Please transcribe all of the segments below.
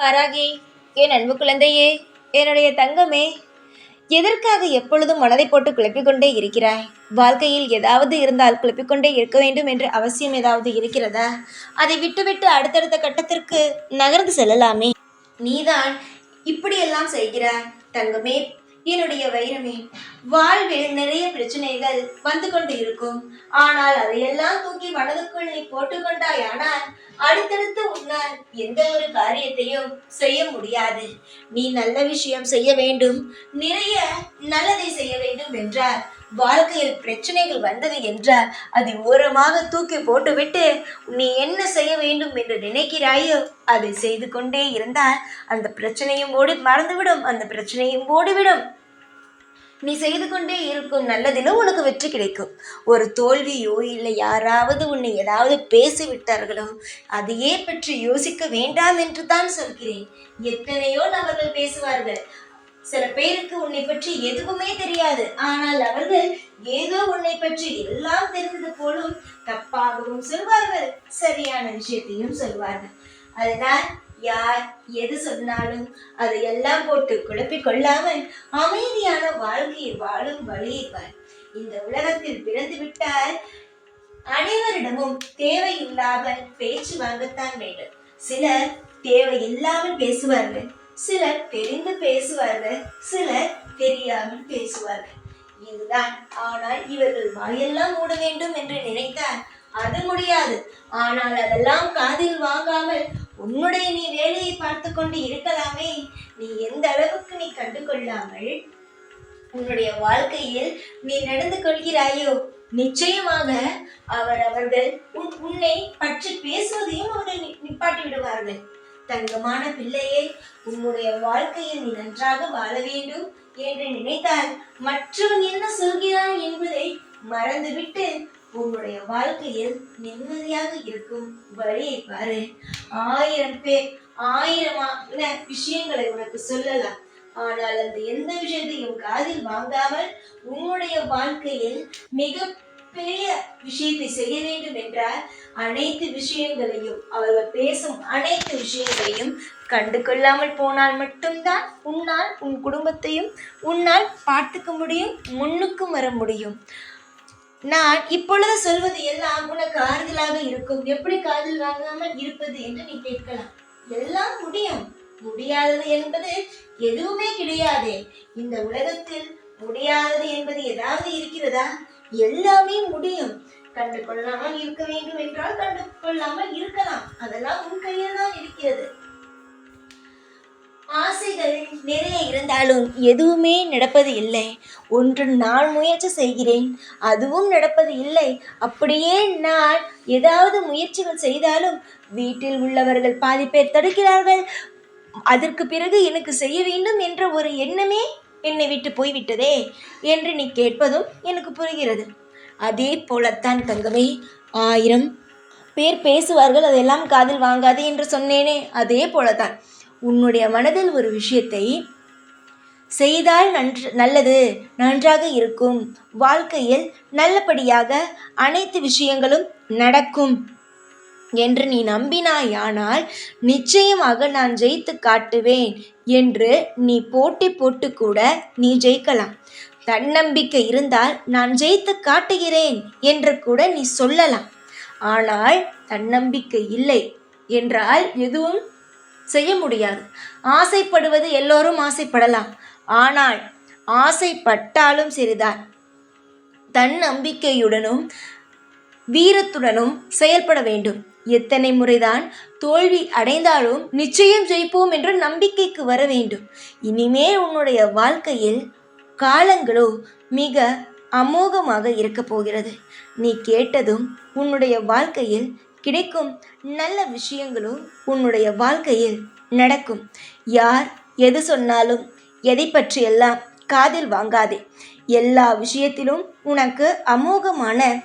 பராகி என் அன்பு குழந்தையே என்னுடைய தங்கமே எதற்காக எப்பொழுதும் மனதை போட்டு குழப்பிக்கொண்டே இருக்கிறாய்? வாழ்க்கையில் ஏதாவது இருந்தால் குழப்பிக்கொண்டே இருக்க வேண்டும் என்று அவசியம் ஏதாவது இருக்கிறதா? அதை விட்டுவிட்டு அடுத்தடுத்த கட்டத்திற்கு நகர்ந்து செல்லலாமே. நீதான் இப்படியெல்லாம் செய்கிறாய் தங்கமே. என்னுடைய வைரமே வாழ்வில் நிறைய பிரச்சனைகள் வந்து கொண்டு இருக்கும். ஆனால் அதையெல்லாம் தூக்கி மனதுக்குள் நீ போட்டுக்கொண்டாய் ஆனால் அடுத்தடுத்து உன்னால் எந்த ஒரு காரியத்தையும் செய்ய முடியாது. நீ நல்ல விஷயம் செய்ய வேண்டும். நிறைய நல்லதை செய்ய வேண்டும் என்றார். வாழ்க்கையில் பிரச்சனைகள் வந்தது என்றால் அதை ஓரமாக தூக்கி போட்டுவிட்டு நீ என்ன செய்ய வேண்டும் என்று நினைக்கிறாயோ அதை செய்து கொண்டே இருந்தால் அந்த பிரச்சனையும் ஓடி மறந்துவிடும் அந்த பிரச்சனையும் ஓடிவிடும். நீ செய்து கொண்டே இருக்கும் நல்லதிலும் உனக்கு வெற்றி கிடைக்கும். ஒரு தோல்வியோ இல்லை யாராவது உன்னை ஏதாவது பேசிவிட்டார்களோ அதையே பற்றி யோசிக்க வேண்டாம் என்று தான் சொல்கிறேன். எத்தனையோ நபர்கள் பேசுவார்கள். சில பேருக்கு உன்னை பற்றி எதுவுமே தெரியாது. ஆனால் அவர்கள் ஏதோ உன்னை பற்றி எல்லாம் தெரிந்தது போலும் தப்பாகவும் சொல்வார்கள். சரியான விஷயத்தையும் சொல்வார்கள். அதனால் யார் எது சொன்னாலும் அதை எல்லாம் போட்டு குழப்பிக் கொள்ளாமல் அமைதியான வாழ்க்கையை வாழும் வழியை இந்த உலகத்தில் பிறந்து விட்டால் அனைவரிடமும் தேவையில்லாமல் பேச்சு வாங்கத்தான் வேண்டும். சிலர் தேவையில்லாமல் பேசுவார்கள். சிலர் தெரிந்து பேசுவார்கள் சிலர் தெரியாமல் பேசுவார்கள். இதுதான். ஆனால் இவர்கள் வாயெல்லாம் மூட வேண்டும் என்று நினைத்தால் அது முடியாது. ஆனால் அதெல்லாம் காதில் வாங்காமல் உன்னுடைய நீ வேலையை பார்த்து கொண்டு இருக்கலாமே. நீ எந்த அளவுக்கு நீ கண்டு கொள்ளாமல் உன்னுடைய வாழ்க்கையில் நீ நடந்து கொள்கிறாயோ நிச்சயமாக அவர் அவர்கள் உன் உன்னை பற்றி பேசுவதையும் அவர்கள் நிப்பாட்டி விடுவார்கள். தங்கமான பிள்ளையே உன்னுடைய வாழ்க்கையில் நீ நன்றாக வாழ வேண்டும் என்று நினைத்தால் மற்றவன் என்ன சொல்கிறான் என்பதை மறந்துவிட்டு உன்னுடைய வாழ்க்கையில் நிம்மதியாக இருக்கும் வழியை பாரு. ஆயிரம் பேர் ஆயிரமான விஷயங்களை உனக்கு சொல்லலாம். ஆனால் அந்த எந்த விஷயத்தையும் காதில் வாங்காமல் உன்னுடைய வாழ்க்கையில் மிக பெரிய விஷயத்தை செய்ய வேண்டும் என்றால் அனைத்து விஷயங்களையும் அவர்கள் பேசும் அனைத்து விஷயங்களையும் கண்டு கொள்ளாமல் போனால் மட்டும்தான் உன்னால் உன் குடும்பத்தையும் உன்னால் பார்த்துக்க முடியும் முன்னுக்கும் வர முடியும். நான் இப்பொழுது சொல்வது எல்லாம் உனக்கு ஆறுதலாக இருக்கும். எப்படி காதல் வாங்காமல் இருப்பது என்று நீ கேட்கலாம். எல்லாம் முடியும். முடியாதது என்பது எதுவுமே கிடையாது. இந்த உலகத்தில் முடியாதது என்பது ஏதாவது இருக்கிறதா? எல்லாமே முடியும். கண்டு கொள்ளாமல் இருக்க வேண்டும் என்றால் கண்டு கொள்ளாமல் இருக்கலாம். அதெல்லாம் உன் கையில் தான் இருக்கிறது. ஆசைகள் நிறைய இருந்தாலும் எதுவுமே நடப்பது இல்லை. ஒன்று நான் முயற்சி செய்கிறேன் அதுவும் நடப்பது இல்லை. அப்படியே நான் ஏதாவது முயற்சிகள் செய்தாலும் வீட்டில் உள்ளவர்கள் பாதி பேர் தடுக்கிறார்கள். அதற்கு பிறகு எனக்கு செய்ய வேண்டும் என்ற ஒரு எண்ணமே என்னை விட்டு போய்விட்டதே என்று நீ கேட்பதும் எனக்கு புரிகிறது. அதே போலத்தான் தங்கமே ஆயிரம் பேர் பேசுவார்கள் அதெல்லாம் காதில் வாங்காது என்று சொன்னேனே. அதே போலத்தான் உன்னுடைய மனதில் ஒரு விஷயத்தை செய்தால் நன்று நல்லது நன்றாக இருக்கும். வாழ்க்கையில் நல்லபடியாக அனைத்து விஷயங்களும் நடக்கும். என்று நீ நம்பினாயானால் நிச்சயமாக நான் ஜெயித்து காட்டுவேன் என்று நீ போட்டி போட்டு கூட நீ ஜெயிக்கலாம். தன்னம்பிக்கை இருந்தால் நான் ஜெயித்து காட்டுகிறேன் என்று கூட நீ சொல்லலாம். ஆனால் தன்னம்பிக்கை இல்லை என்றால் எதுவும் செய்ய முடியாது. ஆசைப்படுவது எல்லோரும் ஆசைப்படலாம். ஆனால் ஆசைப்பட்டாலும் சரிதான் தன்னம்பிக்கையுடனும் வீரத்துடனும் செயல்பட வேண்டும். எத்தனை முறைதான் தோல்வி அடைந்தாலும் நிச்சயம் ஜெயிப்போம் என்ற நம்பிக்கைக்கு வர வேண்டும். இனிமேல் உன்னுடைய வாழ்க்கையில் காலங்களோ மிக அமோகமாக இருக்கப் போகிறது. நீ கேட்டதும் உன்னுடைய வாழ்க்கையில் கிடைக்கும் நல்ல விஷயங்களும் உன்னுடைய வாழ்க்கையில் நடக்கும். யார் எது சொன்னாலும் எதை பற்றியெல்லாம் காதில் வாங்காதே. எல்லா விஷயத்திலும் உனக்கு அமோகமான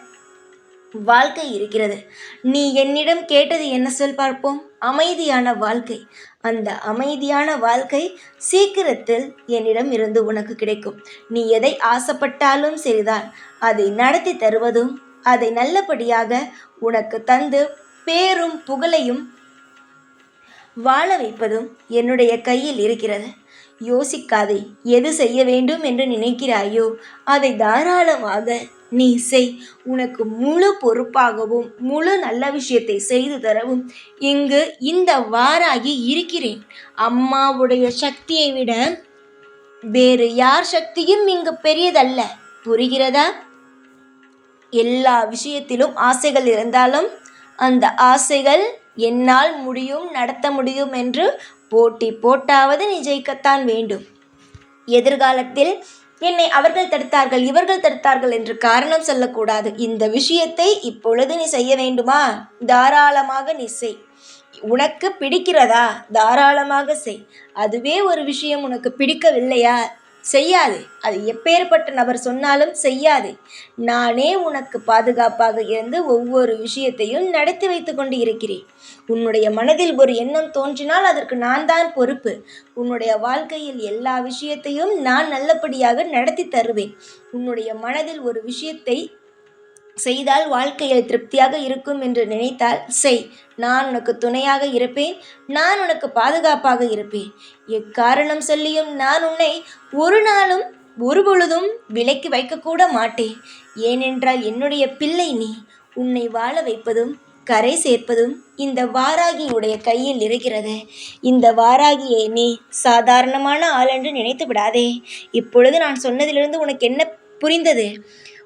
வாழ்க்கை இருக்கிறது. நீ என்னிடம் கேட்டது என்ன சொல் பார்ப்போம்? அமைதியான வாழ்க்கை. அந்த அமைதியான வாழ்க்கை சீக்கிரத்தில் என்னிடம் இருந்து உனக்கு கிடைக்கும். நீ எதை ஆசைப்பட்டாலும் சரிதான். அதை நடத்தி தருவதும் அதை நல்லபடியாக உனக்கு தந்து பேரும் புகழையும் வாழ வைப்பதும் என்னுடைய கையில் இருக்கிறது. யோசிக்காதே எது செய்ய வேண்டும் என்று நினைக்கிறாயோ அதை தாராளமாக நீ செய். உனக்கு முழு பொறுப்பாகவும் முழு நல்ல விஷயத்தை செய்து தரவும் இங்கு இந்த வாராகி இருக்கிறேன். அம்மாவுடைய சக்தியை விட வேறு யார் சக்தியும் இங்கு பெரியதல்ல. புரிகிறதா? எல்லா விஷயத்திலும் ஆசைகள் இருந்தாலும் அந்த ஆசைகள் என்னால் முடியும் நடத்த முடியும் என்று போட்டி போட்டாவது நீ ஜெயிக்கத்தான் வேண்டும். எதிர்காலத்தில் என்னை அவர்கள் தடுத்தார்கள் இவர்கள் தடுத்தார்கள் என்று காரணம் சொல்லக்கூடாது. இந்த விஷயத்தை இப்பொழுது நீ செய்ய வேண்டுமா? தாராளமாக நீ செய். உனக்கு பிடிக்கிறதா? தாராளமாக செய். அதுவே ஒரு விஷயம் உனக்கு பிடிக்கவில்லையா? செய்யாது. அது எப்பேற்பட்ட நபர் சொன்னாலும் செய்யாது. நானே உனக்கு பாதுகாப்பாக இருந்து ஒவ்வொரு விஷயத்தையும் நடத்தி வைத்து கொண்டு இருக்கிறேன். உன்னுடைய மனதில் ஒரு எண்ணம் தோன்றினால் அதற்கு நான் தான் பொறுப்பு. உன்னுடைய வாழ்க்கையில் எல்லா விஷயத்தையும் நான் நல்லபடியாக நடத்தி தருவேன். உன்னுடைய மனதில் ஒரு விஷயத்தை செய்தால் வாழ்க்கையில் திருப்தியாக இருக்கும் என்று நினைத்தால் செய் நான் உனக்கு துணையாக இருப்பேன் நான் உனக்கு பாதுகாப்பாக இருப்பேன். எக்காரணம் சொல்லியும் நான் உன்னை ஒரு நாளும் ஒரு பொழுதும் விலைக்கு வைக்கக்கூட மாட்டேன். ஏனென்றால் என்னுடைய பிள்ளை நீ. உன்னை வாழ வைப்பதும் கரை சேர்ப்பதும் இந்த வாராகியுடைய கையில் இருக்கிறது. இந்த வாராகியை நீ சாதாரணமான ஆள் என்று நினைத்து விடாதே இப்பொழுது நான் சொன்னதிலிருந்து உனக்கு என்ன புரிந்தது?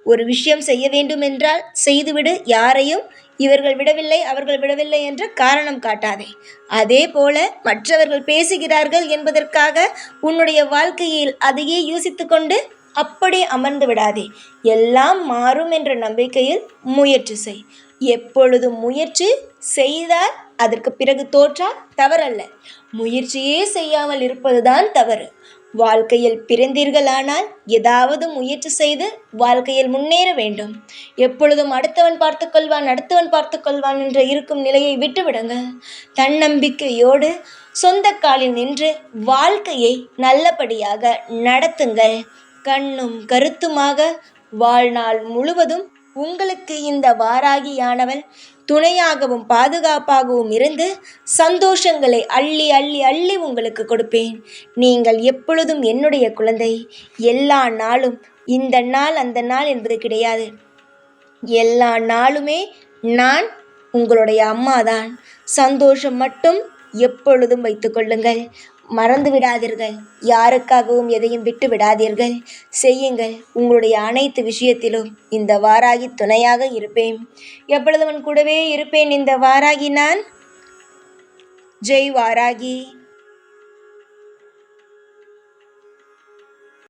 ஒரு விஷயம் செய்ய வேண்டும் என்றால் செய்துவிடு. யாரையும் இவர்கள் விடவில்லை அவர்கள் விடவில்லை என்று காரணம் காட்டாதே. அதே போல மற்றவர்கள் பேசுகிறார்கள் என்பதற்காக உன்னுடைய வாழ்க்கையில் அதையே யோசித்து கொண்டு அப்படி அமர்ந்து விடாதே. எல்லாம் மாறும் என்ற நம்பிக்கையில் முயற்சி செய். எப்பொழுதும் முயற்சி செய்தால் அதற்கு பிறகு தோற்றால் தவறல்ல. முயற்சியே செய்யாமல் இருப்பதுதான் தவறு. வாழ்க்கையில் பிறந்தீர்களானால் ஏதாவது முயற்சி செய்து வாழ்க்கையில் முன்னேற வேண்டும். எப்பொழுதும் அடுத்தவன் பார்த்துக்கொள்வான் அடுத்தவன் பார்த்துக்கொள்வான் என்று இருக்கும் நிலையை விட்டுவிடுங்கள். தன்னம்பிக்கையோடு சொந்த காலில் நின்று வாழ்க்கையை நல்லபடியாக நடத்துங்கள். கண்ணும் கருத்துமாக வாழ்நாள் முழுவதும் உங்களுக்கு இந்த வாராகியானவள் துணையாகவும் பாதுகாப்பாகவும் இருந்து சந்தோஷங்களை அள்ளி அள்ளி அள்ளி உங்களுக்கு கொடுப்பேன். நீங்கள் எப்பொழுதும் என்னுடைய குழந்தை. எல்லா நாளும் இந்த நாள் அந்த நாள் என்பது கிடையாது. எல்லா நாளுமே நான் உங்களுடைய அம்மா தான் சந்தோஷம் மட்டும் எப்பொழுதும் வைத்துக்கொள்ளுங்கள் மறந்து விடாதீர்கள். யாருக்காகவும் எதையும் விட்டு விடாதீர்கள். செய்யுங்கள். உங்களுடைய அனைத்து விஷயத்திலும் இந்த வாராகி துணையாக இருப்பேன். எப்பொழுதும் உன் கூடவே இருப்பேன். இந்த வாராகி நான். ஜெய் வாராகி.